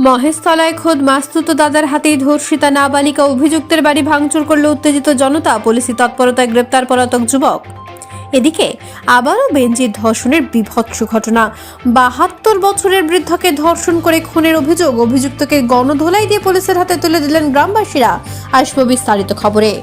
মহেশতলায় খোদ মাস্তুত দাদার হাতেই ধর্ষিতা নাবালিকা অভিযুক্তের বাড়ি ভাঙচুর করল উত্তেজিত জনতা, পুলিশি তৎপরতায় গ্রেপ্তার পলাতক যুবক। এদিকে আবারও বেঞ্জির ধর্ষণের বিভৎস ঘটনা। বাহাত্তর বছরের বৃদ্ধকে ধর্ষণ করে খুনের অভিযোগ, অভিযুক্তকে গণধোলাই দিয়ে পুলিশের হাতে তুলে দিলেন গ্রামবাসীরা। আসব বিস্তারিত খবরে।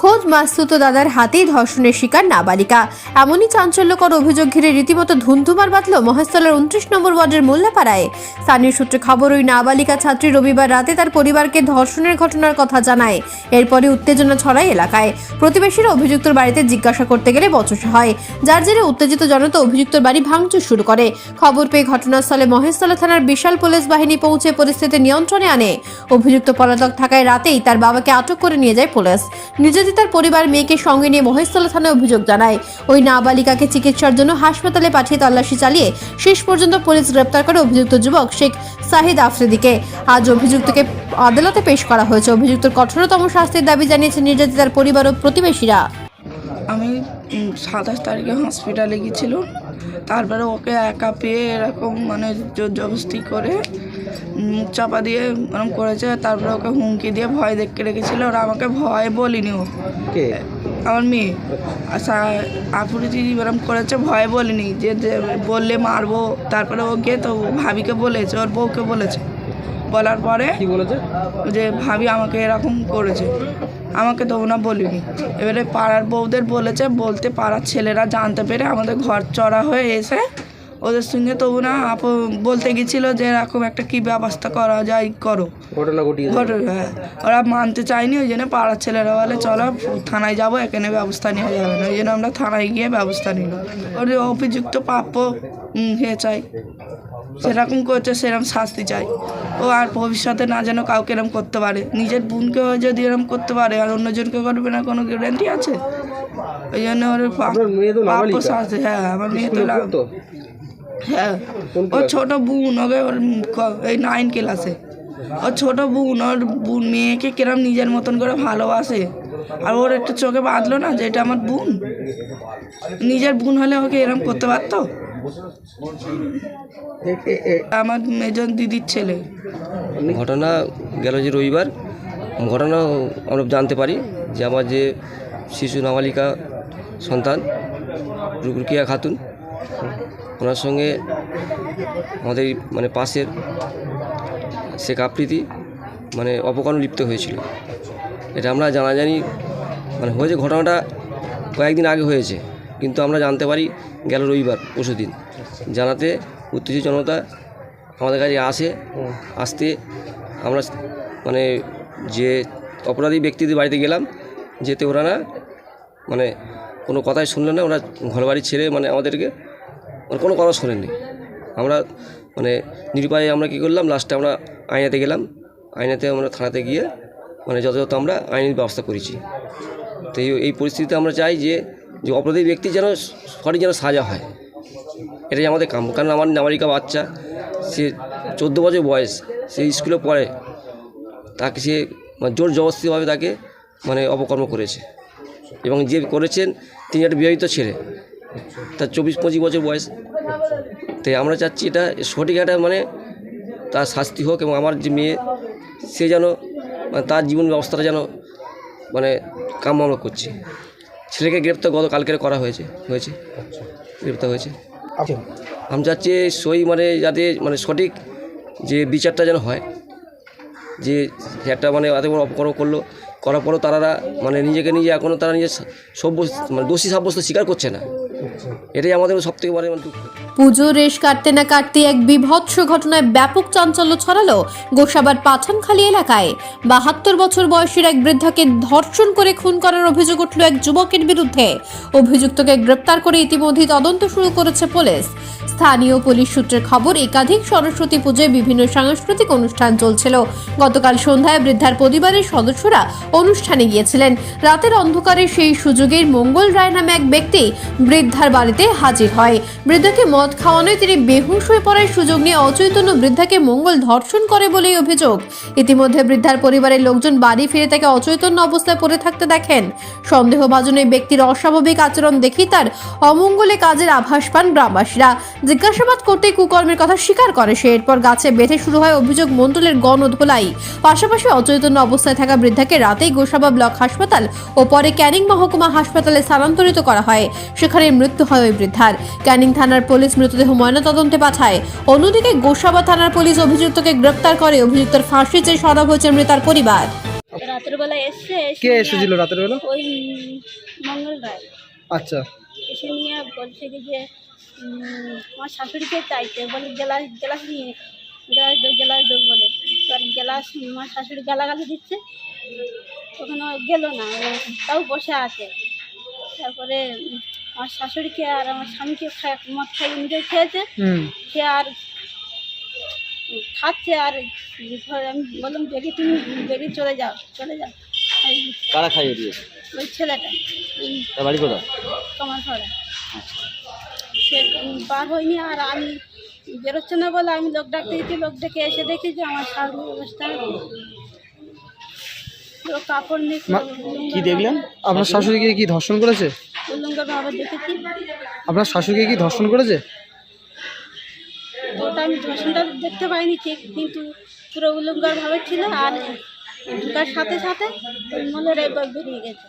খোদ মাস্তুত দাদার হাতেই ধর্ষণের শিকার নাবালিকা। এমনই চাঞ্চল্যকর অভিযোগ ঘিরে রীতিমতো ধুন্ধুমার বাঁধল মহেশতলার উনত্রিশ নম্বর ওয়ার্ডের মোল্লাপাড়ায়। স্থানীয় সূত্রে খবর, ওই নাবালিকা ছাত্রী রবিবার রাতে তার পরিবারকে ধর্ষণের ঘটনার কথা জানায়। এরপরে উত্তেজনা ছড়ায় এলাকায়। প্রতিবেশীরা অভিযুক্তর বাড়িতে জিজ্ঞাসা করতে গেলে বচসা হয়। যার জেরে উত্তেজিত জনতা অভিযুক্তর বাড়ি ভাঙচুর শুরু করে। খবর পেয়ে ঘটনাস্থলে মহেশতলা থানার বিশাল পুলিশ বাহিনী পৌঁছে পরিস্থিতি নিয়ন্ত্রণে আনে। অভিযুক্ত পলাতক থাকায় রাতেই তার বাবাকে আটক করে নিয়ে যায় পুলিশ। নির্যাতিতার পরিবার মেয়েকে সঙ্গে নিয়ে মহেশতলা থানায় অভিযোগ জানায়। ওই নাবালিকাকে চিকিৎসার জন্য হাসপাতালে পাঠিয়ে তল্লাশি চালিয়ে শেষ পর্যন্ত পুলিশ গ্রেপ্তার করে অভিযুক্ত যুবক শেখ সাহিদ আফ্রিদিকে। আজ অভিযুক্তকে আদালতে পেশ করা হয়েছে। অভিযুক্তর কঠোরতম শাস্তির দাবি জানিয়েছে নির্যাতিতার পরিবার ও প্রতিবেশীরা। আমি সাতাশ তারিখে হসপিটালে গেছিল তারপরে ওকে একা পেয়ে এরকম মানে জোর জবস্তি করে মুখ চাপা দিয়ে এরকম করেছে তারপরে ওকে হুমকি দিয়ে ভয় দেখে রেখেছিল ওরা আমাকে ভয় বলিনি ও। কে? আমার মেয়ে। আপুরিজি এরকম করেছে ভয় বলিনি যে বললে মারবো তারপরে ও গিয়ে তো ভাবিকে বলেছে ওর বউকে বলেছে। বলার পরে কি বলেছে? যে ভাবি আমাকে এরকম করেছে। আমাকে তো ওনা বলিনি। এবারে পাড়ার বউদের বলেছে বলতে পাড়ার ছেলেরা জানতে পেরে আমাদের ঘর চড়া হয়ে এসে ওদের সঙ্গে তবু না আপ বলতে গেছিল যে এরকম একটা কী ব্যবস্থা করা যায় করো। ঘটনা ঘটিয়েছে ঘটনা হ্যাঁ। ওরা মানতে চায়নি ওই জন্য পাড়ার ছেলেরা বলে চলো থানায় যাব এখানে ব্যবস্থা নেওয়া যাবে না। ওই জন্য আমরা থানায় গিয়ে ব্যবস্থা নিল ওর অভিযুক্ত প্রাপ্য উম, ইয়ে চাই সেরকম করছে সেরকম শাস্তি চাই। ও আর ভবিষ্যতে না যেন কাউকে এরম করতে পারে। নিজের বোনকেও যদি এরম করতে পারে আর অন্যজনকে করবে না কোনো গ্যারান্টি আছে? ওই জন্য ওর পা- আপনার মেয়ে তো প্রাপ্য শাস্তি হ্যাঁ আমার মেয়ে তো? হ্যাঁ। ওর ক্লাসে? ছোট বোন ওকে ওর এই নাইন ক্লাসে ওর ছোট বোন ওর বোন মেয়েকে কিরম নিজের মতন করে ভালোবাসে। আর ওর একটু চোখে বাঁধলো না যে এটা আমার বোন। নিজের বোন হলে ওকে এরম করতে পারতো? আমার মেজন দিদির ছেলে। ঘটনা গেল যে রবিবার। ঘটনা আমরা জানতে পারি যে আমার যে শিশু নাবালিকা সন্তান রুকিয়া খাতুন ওনার সঙ্গে আমাদের মানে পাশের শেখ আফ্রিদি মানে অপকর্ম লিপ্ত হয়েছিল। এটা আমরা জানাজানি মানে হয়েছে, ঘটনাটা কয়েকদিন আগে হয়েছে, কিন্তু আমরা জানতে পারি গেল রবিবার, পরশু দিন। জানাতে উত্তেজিত জনতা আমাদের কাছে আসে, আসতে আমরা মানে যে অপরাধী ব্যক্তিদের বাড়িতে গেলাম, যেতে ওরা না মানে কোনো কথাই শুনলেন না, ওরা ঘর বাড়ি ছেড়ে মানে আমাদেরকে মানে কোনো কথা শোনেননি আমরা মানে নিরুপায়ে আমরা কী করলাম লাস্টে আমরা আইনাতে গেলাম। আইনাতে আমরা থানাতে গিয়ে মানে যথাযথ আমরা আইনের ব্যবস্থা করেছি। তো এই পরিস্থিতিতে আমরা চাই যে যে অপরাধী ব্যক্তি যেন সঠিক যেন সাজা হয়। এটাই আমাদের কাম কারণ আমার নাবালিকা বাচ্চা, সে চোদ্দ বছর বয়স, সে স্কুলে পড়ে। তাকে সে মানে জোর জবরদস্তিভাবে তাকে মানে অপকর্ম করেছে। এবং যে করেছেন, তিনি একটা বিবাহিত ছেলে। তার চব্বিশ পঁচিশ বছর বয়স। তাই আমরা চাচ্ছি এটা সঠিক একটা মানে তার শাস্তি হোক এবং আমার যে মেয়ে সে যেন মানে তার জীবন ব্যবস্থাটা যেন মানে কাম আমরা করছি। ছেলেকে গ্রেপ্তার গতকালকে করা হয়েছে হয়েছে গ্রেপ্তার হয়েছে। আচ্ছা। আমি চাচ্ছি সই মানে যাতে মানে সঠিক যে বিচারটা যেন হয় যে একটা মানে এত বড় অপকর্ম করল করার পরও তারা মানে নিজেকে নিজে এখনও তারা নিজের সভ্য মানে দোষী সাব্যস্ত স্বীকার করছে না। এটাই আমাদের সব থেকে বড় মানে পুজো, রেশ কাটতে না কাটতে এক বিভৎস ঘটনায় ব্যাপক চাঞ্চল্য ছড়ালো গোসাবার পাঠানখালী এলাকায়। বাহাত্তর বছর বয়সের এক বৃদ্ধাকে ধর্ষণ করে খুন করার অভিযোগ উঠল এক যুবকের বিরুদ্ধে। অভিযুক্তকে গ্রেপ্তার করে ইতিমধ্যেই তদন্ত শুরু করেছে পুলিশ। স্থানীয় পুলিশ সূত্রের খবর, একাধিক সরস্বতী পুজোয় বিভিন্ন সাংস্কৃতিক অনুষ্ঠান চলছিল। গতকাল সন্ধ্যায় বৃদ্ধার পরিবারের সদস্যরা অনুষ্ঠানে গিয়েছিলেন। রাতের অন্ধকারে সেই সুযোগের মঙ্গল রায় নামে এক ব্যক্তি বৃদ্ধার বাড়িতে হাজির হয়। বৃদ্ধাকে মদ খাওয়ানোয় তিনি বেহুশ হয়ে পড়ার সুযোগ নিয়ে অচৈতন্য বৃদ্ধাকে মঙ্গল ধর্ষণ করে বলেই অভিযোগ। ইতিমধ্যে বৃদ্ধার পরিবারের লোকজন বাড়ি ফিরে তাকে অচৈতন্য অবস্থায় পড়ে থাকতে দেখেন। সন্দেহভাজন এই ব্যক্তির অস্বাভাবিক আচরণ দেখি তার অমঙ্গলে কাজের আভাস পান গ্রামবাসীরা। জিজ্ঞাসাবাদ করতে কুকর্মের কথা স্বীকার করে সে। এরপর গাছে বেঁধে শুরু হয় অভিযোগ মণ্ডলের গণধোলাই। পাশাপাশি অচৈতন্য অবস্থায় থাকা বৃদ্ধাকে রাতেই গোসাবা ব্লক হাসপাতাল ও পরে ক্যানিং মহকুমা হাসপাতালে স্থানান্তরিত করা হয়। সেখানে মৃত্যু হয় ওই বৃদ্ধার। ক্যানিং থানার পুলিশ মৃতদেহ ময়নাতদন্তে পাঠায়। অন্যদিকে গোসাবা থানার পুলিশ অভিযুক্তকে গ্রেপ্তার করে। অভিযুক্তের ফাঁসি চেয়ে সরব হয়েছে মৃতার পরিবার। রাতের বেলা এসছে এসে কে এসেছিল রাতের বেলা? ওই উম, মঙ্গল রায় আচ্ছা। এসে নিয়ে বলছে কি যে আমার শাশুড়িকে চাইতে বলে গ্লাস গ্লাস নিয়ে গ্লাস দেব গ্লাস দেব বলে। এবার গ্লাস আমার শাশুড়ি গালাগালি দিচ্ছে। তখন গেল না। ও তাও বসে আছে। তারপরে আমার শাশুড়িকে আর আমার স্বামীকে মদ খাইয়ে নিজে খেয়েছে। সে আর খাচ্ছে আর আমি বললাম বেরিয়ে তুমি বেরিয়ে চলে যাও চলে যাও। কারা খাইয়ে দিয়েছে? ওই ছেলেটা। তার বাড়ি কোথায়? কমার ঘরে সে বার হয়নি আর আমি বেরোচ্ছে না বলে আমি লোক ডাকতে গেছি লোক ডেকে এসে দেখি যে আমার শাড়ির অবস্থা। পুরো কাপড় কি দেখলেন? আপনার শাশুড়িকে কি ধর্ষণ করেছে? দেখেছি। আপনার শাশুড়িকে কি ধর্ষণ করেছে? ওটা আমি ধর্ষণটা দেখতে পাইনি ঠিক কিন্তু পুরো ছিল আর ঢুকার সাথে সাথে ওই মলের একবার বেরিয়ে গেছে।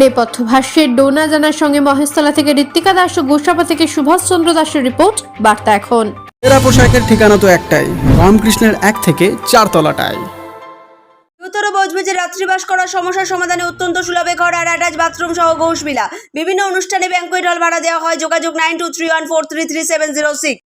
নেপথ্য ভাষ্যের ডোনা জানার সঙ্গে মহেশতলা থেকে ঋত্বিকা দাস ও গোসাবা থেকে সুভাষচন্দ্র দাসের রিপোর্ট বার্তা এখন। এরা পোশাকের ঠিকানা তো একটাই রামকৃষ্ণের এক থেকে চারতলাটায় গুরুতর বজবজে রাত্রিবাস করার সমস্যার সমাধানে অত্যন্ত সুলভে ঘর আর অ্যাটাচ বাথরুম সহ ঘোষবিলা বিভিন্ন অনুষ্ঠানে ব্যাঙ্কুয়েট হল ভাড়া দেওয়া হয় যোগাযোগ nine two three one four three three seven zero six.